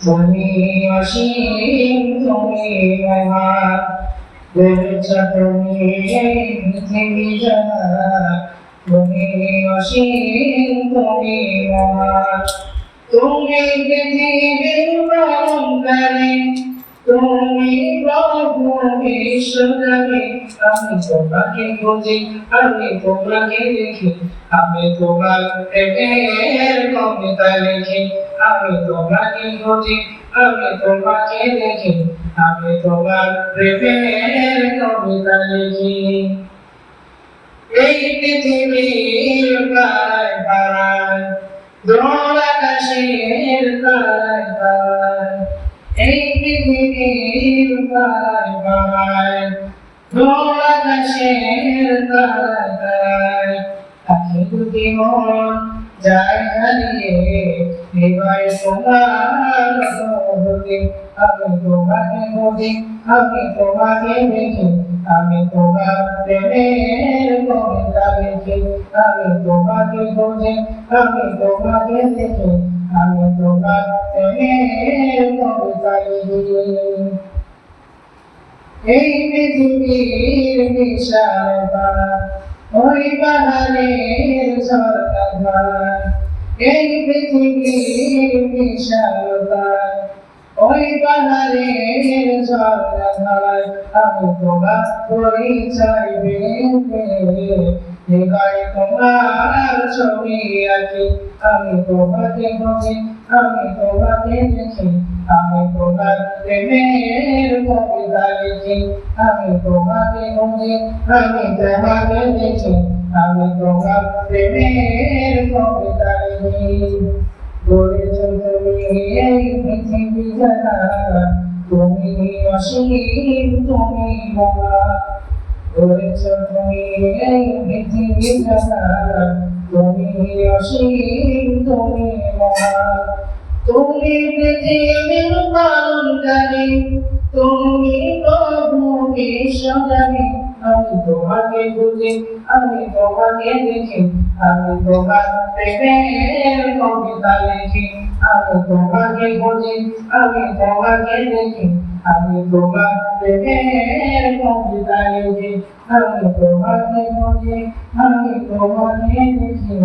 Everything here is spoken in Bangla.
তুমি অসীম তুমি মহান করেছ তুমি এই পৃথিবী তুমি অসীম তুমি মহান তুমি পৃথিবীর তুমি প্রভু বিশ্বকারী আমি তোমাকে বুঝি আমি তোমাকে দেখি, আমি তোমার প্রেমের কবিতা লিখি, আমি তোমাকে বুঝি আমি তোমাকে দেখি, আমি তোমার প্রেমের কবিতা লিখি। এই পৃথিবীর পাড়ায় পাড়ায় দোল আকাশের তারায় আখি দুটি মন আমি তোমাকে বুঝি আমি তোমাকে দেখি আমি তোমার আমি তোমাকে বুঝি আমি তোমাকে দেখি আমি তোমার প্রেমের কবিতা এই পৃথিবীর বিশালতা ওই পাহাড়ের ঝর্ণা এই পৃথিবীর বিশালতা ওই পাহাড়ের ঝর্ণায় আমি তোমার পরিচয় হৃদয় তোমার ছবি আঁকি। আমি তোমাকে বুঝি আমি তোমাকে দেখি। আমি তোমার প্রেমের লিখি আমি তোমাকে বুঝি আমি তোমাকে দেখি আমি তোমার প্রেমের কবিতা লিখি গড়েছ তুমি এই পৃথিবী জানা তুমি অসীম তুমি মহা গড়েছ তুমি এই পৃথিবী জানা তুমি অসীম তুমি প্রভু বিশ্বকারী আমি তোমাকে বুঝি আমি তোমাকে দেখি, আমি তোমার প্রেমের কবিতা লিখি, আমি তোমাকে বুঝি আমি তোমাকে দেখি, আমি তোমার প্রেমের কবিতা লিখি, আমি তোমাকে বুঝি আমি তোমাকে দেখি।